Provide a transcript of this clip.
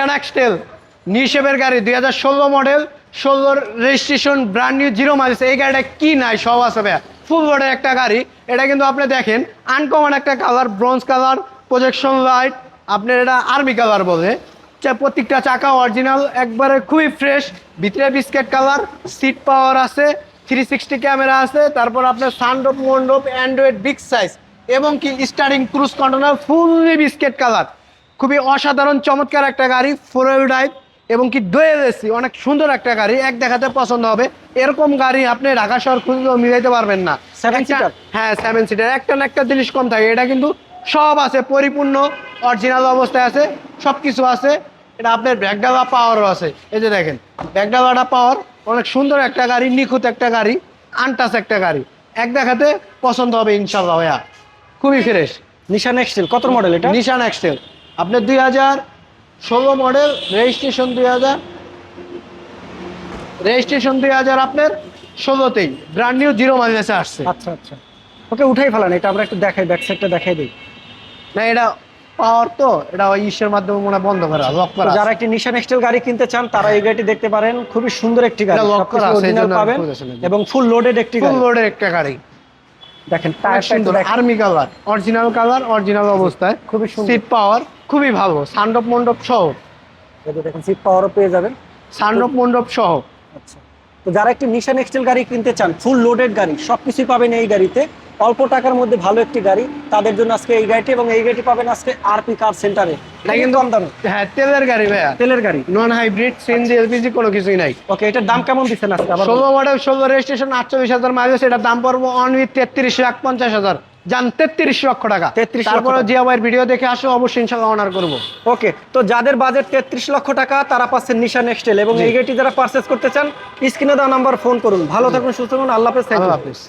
নিশান এক্সটেল নিশেপের গাড়ি, দুই হাজার ষোলো মডেল ষোলোর registration brand new zero mileage এই গাড়িটা কি নাই, সব আছে ভাইয়া। ফুল বোর্ডের একটা গাড়ি। এটা কিন্তু আপনি দেখেন আনকমন একটা colour bronze colour projection light আপনার এটা আর্মি কালার বলে। প্রত্যেকটা চাকা অরিজিনাল একবারে খুবই ফ্রেশ ভিতরে বিস্কেট কালার সিট পাওয়ার আছে থ্রি সিক্সটি ক্যামেরা আছে, তারপর আপনার সানডোপ মন্ডপ অ্যান্ড্রয়েড বিগ সাইজ এবং কি steering cruise controller fully biscuit colour খুবই অসাধারণ চমৎকার একটা গাড়ি ফোর হুইল ড্রাইভ এবং কি দোয়েল এসি অনেক সুন্দর একটা গাড়ি এক দেখাতে পছন্দ হবে। এরকম গাড়ি আপনি ঢাকা শহর খুঁজলেও মিলাইতে পারবেন না? হ্যাঁ সেভেন সিটার একটা না একটা জিনিস কম থাকে এটা কিন্তু সব আছে পরিপূর্ণ অরিজিনাল অবস্থায় আছে সব কিছু আছে। এটা আপনার ব্যাগডালা পাওয়ারও আছে। এই যে দেখেন ব্যাগডালাটা পাওয়ার অনেক সুন্দর একটা গাড়ি নিখুঁত একটা গাড়ি আনটাস একটা গাড়ি। এক দেখাতে পছন্দ হবে ইনশাল্লাহ ভাইয়া। খুবই ফ্রেশ নিশান এক্সটেল কত মডেল এটা? নিশান এক্সটেল আপনার দুই হাজার ষোলো মডেল রেজিস্ট্রেশন দুই হাজার। রেজিস্ট্রেশন দুই হাজার আপনার ষোলোতেই ব্র্যান্ড নিউ জিরো মাইলেজে আসছে। আচ্ছা আচ্ছা। ওকে উঠাই ফেলান এটা আমরা একটু দেখাই ব্যাক সাইডটা দেখাই দিই। না এটা পাওয়ার তো এটা ওই ইসের মাধ্যমে মনে বন্ধ করা লক করা যারা একটি নিশান এক্সটেল গাড়ি কিনতে চান তারা এই গাড়িটি দেখতে পারেন খুবই সুন্দর একটি গাড়ি। সবকিছু করা আছে, পাবেন এবং ফুল লোডেড একটি ফুল গাড়ি। লোডের একটা গাড়ি। দেখেন টায়ারটা সুন্দর army colour original colour original অবস্থায়। খুবই সুন্দর। সিট পাওয়ার খুবই ভালো সানডপ মণ্ডপ সহ। দেখেন সিট পাওয়ারও পেয়ে যাবেন। সানডপ মণ্ডপ সহ। আচ্ছা। তো যারা একটি নিশান এক্সটেল গাড়ি কিনতে চান ফুল লোডেড গাড়ি সবকিছুই পাবেন এই গাড়িতে। অল্প টাকার মধ্যে ভালো একটি গাড়ি তাদের জন্য আজকে এই গাড়িটি এবং এই গাড়িটি পাবেন আজকে আরপি কার সেন্টারে কিন্তু কম দামে হ্যাঁ তেলের গাড়ি ভাইয়া। তেলের গাড়ি। নন হাইব্রিড সিএনজি এলপিজি কোনো কিছুই নাই। ওকে এটার দাম কেমন দিচ্ছেন আজকে? আবার ষোলো মডেল ষোলো রেজিস্ট্রেশন আটচল্লিশ হাজার মাইলেজ এটার দাম পড়ব অন উইথ তেত্রিশ লাখ পঞ্চাশ হাজার। জান তেত্রিশ লক্ষ টাকা। 33 লক্ষ তারপরে। জিয়া ভাইয়ের ভিডিও দেখে আসো অবশ্যই ইনশাল্লাহ অনার করব। ওকে তো যাদের বাজেট তেত্রিশ লক্ষ টাকা তারা পাচ্ছেন নিশা নেক্সটেল এবং এই গাড়িটি যারা পারচেস করতে চান স্ক্রিনে দেওয়া নাম্বার ফোন করুন। ভালো থাকুন সুস্থ থাকুন আল্লাহ হাফেজ. আল্লাহ হাফিজ।